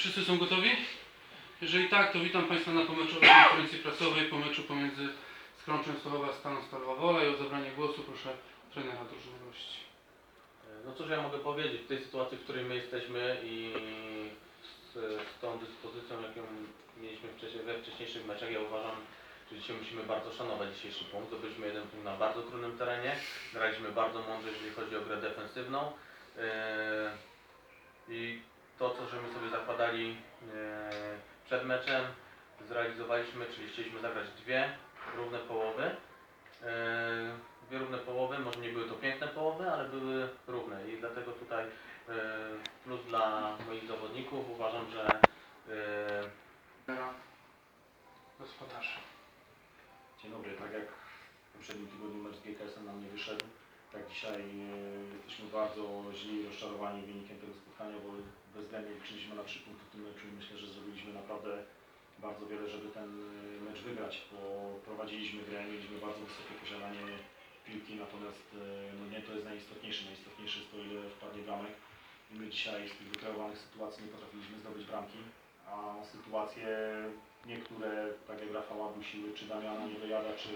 wszyscy są gotowi? Jeżeli tak, to witam Państwa na pomeczowej konferencji prasowej po meczu pomiędzy Skrączem Stalowa Staną Stalowa Wola i o zabranie głosu proszę trenera drużyny gości. No cóż ja mogę powiedzieć, w tej sytuacji, w której my jesteśmy i z, z tą dyspozycją, jaką mieliśmy wcześniej, we wcześniejszych meczach, ja uważam, że dzisiaj musimy bardzo szanować dzisiejszy punkt. Zdobyliśmy jeden punkt na bardzo trudnym terenie, graliśmy bardzo mądrze, jeżeli chodzi o grę defensywną Yy, i to, co żeśmy sobie zakładali yy, przed meczem, zrealizowaliśmy, czyli chcieliśmy zagrać dwie równe połowy. Yy, dwie równe połowy, może nie były to piękne połowy, ale były równe i dlatego tutaj yy, plus dla moich zawodników uważam, że gospodarza. Dzień dobry, tak jak w poprzednim tygodniu mecz z GKS-em nam nie wyszedł, tak dzisiaj jesteśmy bardzo źli i rozczarowani wynikiem tego spotkania, bo bezwzględnie liczyliśmy na trzy punkty w tym meczu i myślę, że zrobiliśmy naprawdę bardzo wiele, żeby ten e, mecz wygrać, bo prowadziliśmy grę, mieliśmy bardzo wysokie posiadanie piłki, natomiast e, no nie to jest najistotniejsze, najistotniejsze jest to ile wpadnie bramek. My dzisiaj z tych wykreowanych sytuacji nie potrafiliśmy zdobyć bramki, a sytuacje niektóre, tak jak Rafała Dusiły, czy Damiana Niedojada, czy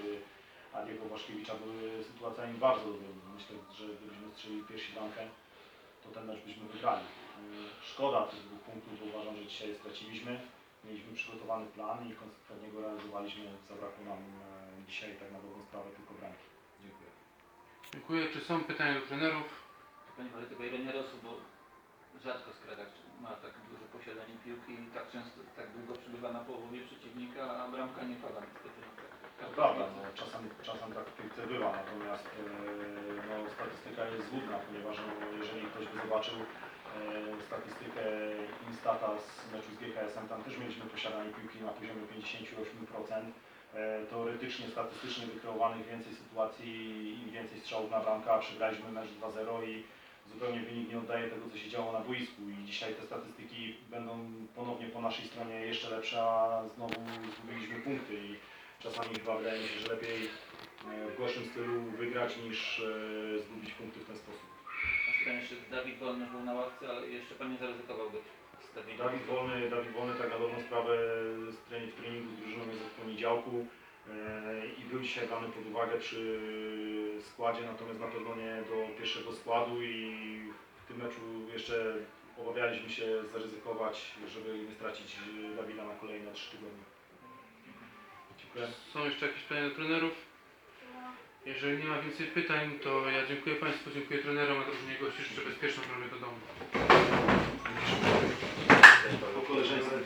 Adiego Waszkiewicza były sytuacjami bardzo dobrymi. Myślę, że gdybyśmy strzelili pierwsi bramkę, to ten mecz byśmy wygrali. Yy, Szkoda tych dwóch punktów, bo uważam, że dzisiaj straciliśmy. Mieliśmy przygotowany plan i konsekwentnie go realizowaliśmy. Zabrakło nam e, dzisiaj tak na dobrą sprawę tylko bramki. Dziękuję. Dziękuję. Czy są pytania do trenerów? Panie Panie, tylko jeden nierosł, bo rzadko Skradek ma tak duże posiadanie piłki i tak często, tak długo przebywa na połowie przeciwnika, a bramka nie pada niestety. Prawda, no, czasem, czasem tak w bywa, natomiast e, no, statystyka jest złudna, ponieważ no, jeżeli ktoś by zobaczył e, statystykę Instata z meczu z GKS-em, tam też mieliśmy posiadanie piłki na poziomie 58%. E, teoretycznie, statystycznie wykreowanych więcej sytuacji i więcej strzałów na bramkę, przegraliśmy mecz 2-0 i zupełnie wynik nie oddaje tego, co się działo na boisku i dzisiaj te statystyki będą ponownie po naszej stronie jeszcze lepsze, a znowu zgubiliśmy punkty i czasami chyba wydaje mi się, że lepiej e, w gorszym stylu wygrać niż e, zgubić punkty w ten sposób. A pytanie jeszcze Dawid Wolny był na ławce, ale jeszcze Pan nie zaryzykował być z Dawidem. Dawid Wolny, Dawid Wolny tak na dobrą sprawę z trening, w treningu drużyną jest od poniedziałku e, i był dzisiaj brany pod uwagę przy składzie, natomiast na pewno nie do pierwszego składu i w tym meczu jeszcze obawialiśmy się zaryzykować, żeby nie stracić Dawida na kolejne trzy tygodnie. Są jeszcze jakieś pytania do trenerów? Jeżeli nie ma więcej pytań, to ja dziękuję Państwu, dziękuję trenerom, a drużynie gości życzę bezpieczną drogę do domu. Po.